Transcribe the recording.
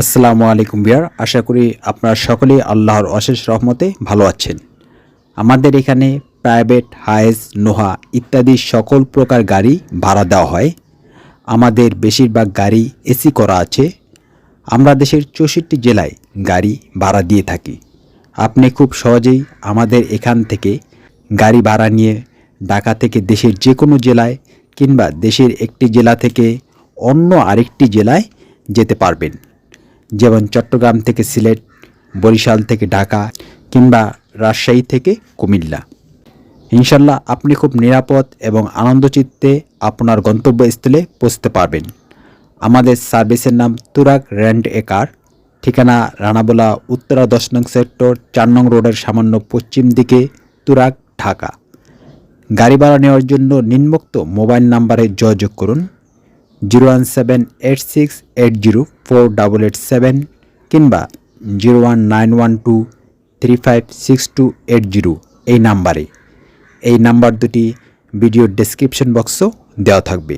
আসসালামু আলাইকুম বিয়ার। আশা করি আপনারা সকলেই আল্লাহর অশেষ রহমতে ভালো আছেন। আমাদের এখানে প্রাইভেট হায়েস নোহা ইত্যাদি সকল প্রকার গাড়ি ভাড়া দেওয়া হয়। আমাদের বেশিরভাগ গাড়ি এসি করা আছে। আমরা দেশের চৌষট্টি জেলায় গাড়ি ভাড়া দিয়ে থাকি। আপনি খুব সহজেই আমাদের এখান থেকে গাড়ি ভাড়া নিয়ে ঢাকা থেকে দেশের যে কোনো জেলায় কিংবা দেশের একটি জেলা থেকে অন্য আরেকটি জেলায় যেতে পারবেন। যেমন চট্টগ্রাম থেকে সিলেট, বরিশাল থেকে ঢাকা কিংবা রাজশাহী থেকে কুমিল্লা। ইনশাল্লাহ আপনি খুব নিরাপদ এবং আনন্দচিত্তে আপনার গন্তব্যস্থলে পৌঁছতে পারবেন। আমাদের সার্ভিসের নাম তুরাগ র্যান্ড এ কার। ঠিকানা রানাবোলা, উত্তরা দশ নং সেক্টর, চার নং রোডের সামান্য পশ্চিম দিকে তুরাগ, ঢাকা। গাড়ি ভাড়া নেওয়ার জন্য নিম্নোক্ত মোবাইল নাম্বারে যোগাযোগ করুন। Zero one seven eight six eight zero four double eight seven কিংবা zero one nine one two three five six two eight zero এই নাম্বারে। এই নাম্বার দুটি ভিডিও ডেসক্রিপশন বক্সও দেওয়া থাকবে।